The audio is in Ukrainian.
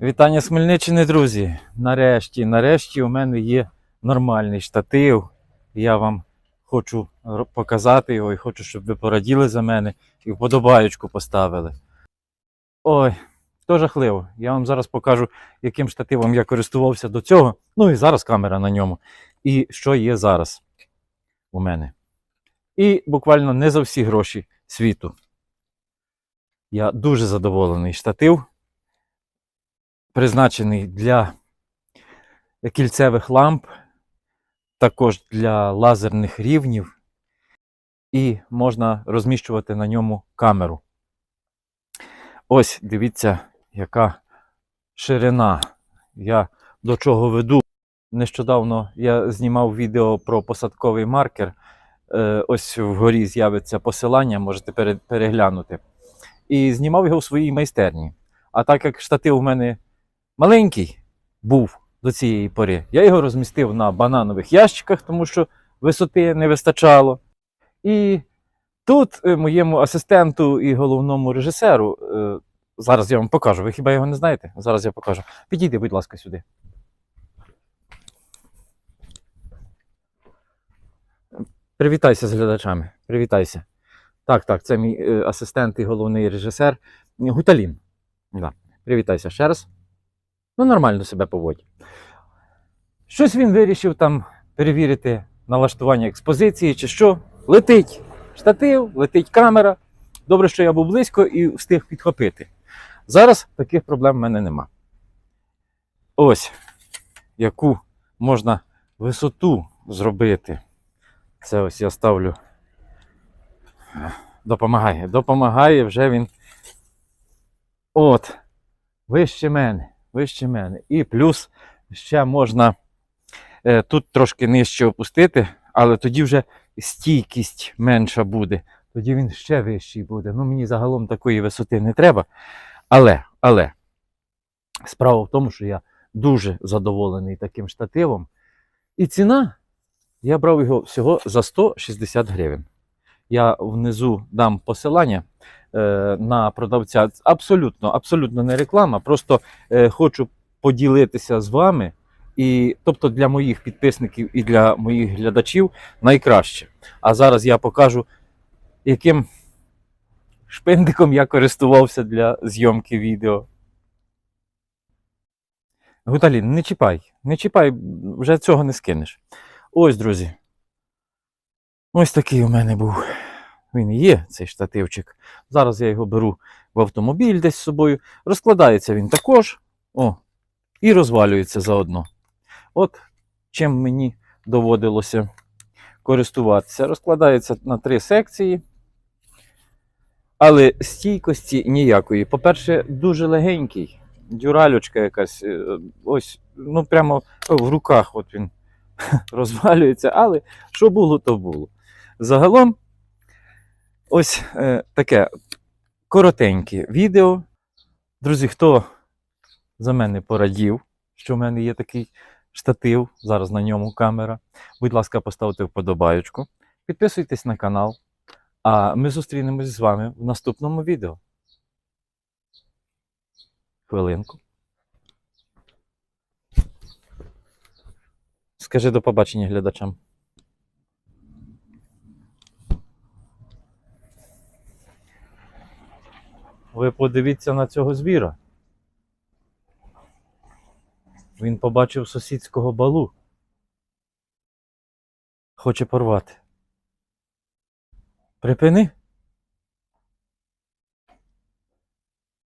Вітання з Хмельниччини, друзі. Нарешті, нарешті у мене є нормальний штатив. Я вам хочу показати його і хочу, щоб ви пораділи за мене і вподобаючку поставили. Ой, то жахливо. Я вам зараз покажу, яким штативом я користувався до цього. Ну і зараз камера на ньому. І що є зараз у мене. І буквально не за всі гроші світу. Я дуже задоволений штатив призначений для кільцевих ламп, також для лазерних рівнів, і можна розміщувати на ньому камеру. Ось дивіться, яка ширина. Я до чого веду. Нещодавно я знімав відео про посадковий маркер. Е, Ось вгорі з'явиться посилання, можете переглянути. І знімав його в своїй майстерні. А так як штатив у мене маленький був до цієї пори. Я його розмістив на бананових ящиках, тому що висоти не вистачало. І тут е, моєму асистенту і головному режисеру, е, зараз я вам покажу. Ви хіба його не знаєте? Зараз я покажу. Підійди, будь ласка, сюди. Привітайся з глядачами. Привітайся. Так, так, це мій е, асистент і головний режисер Гуталін. Да. Привітайся ще раз. Ну, нормально себе поводь. Щось він вирішив там перевірити налаштування експозиції чи що. Летить штатив, летить камера. Добре, що я був близько і встиг підхопити. Зараз таких проблем в мене нема. Ось яку можна висоту зробити. Це ось я ставлю. Допомагає. Допомагає вже він. От. Вище мене вище мене. І плюс ще можна е, тут трошки нижче опустити, але тоді вже стійкість менша буде. Тоді він ще вищий буде. Ну, мені загалом такої висоти не треба. Але, але, справа в тому, що я дуже задоволений таким штативом. І ціна, я брав його всього за 160 гривень. Я внизу дам посилання на продавця. Абсолютно, абсолютно не реклама. Просто е, хочу поділитися з вами. І, тобто для моїх підписників і для моїх глядачів найкраще. А зараз я покажу, яким шпиндиком я користувався для зйомки відео. Гуталін, не чіпай, не чіпай, вже цього не скинеш. Ось, друзі. Ось такий у мене був. Він є, цей штативчик. Зараз я його беру в автомобіль десь з собою. Розкладається він також. О, і розвалюється заодно. От чим мені доводилося користуватися. Розкладається на три секції. Але стійкості ніякої. По-перше, дуже легенький. Дюралючка якась. е, Ось, ну прямо в руках от він розвалюється. Але що було, то було. Загалом, ось е, таке коротеньке відео. Друзі, хто за мене порадів, що в мене є такий штатив, зараз на ньому камера. Будь ласка, поставте вподобаючку. Підписуйтесь на канал. А ми зустрінемось з вами в наступному відео. Хвилинку. Скажи до побачення глядачам. Ви подивіться на цього звіра. Він побачив сусідського балу. Хоче порвати. Припини.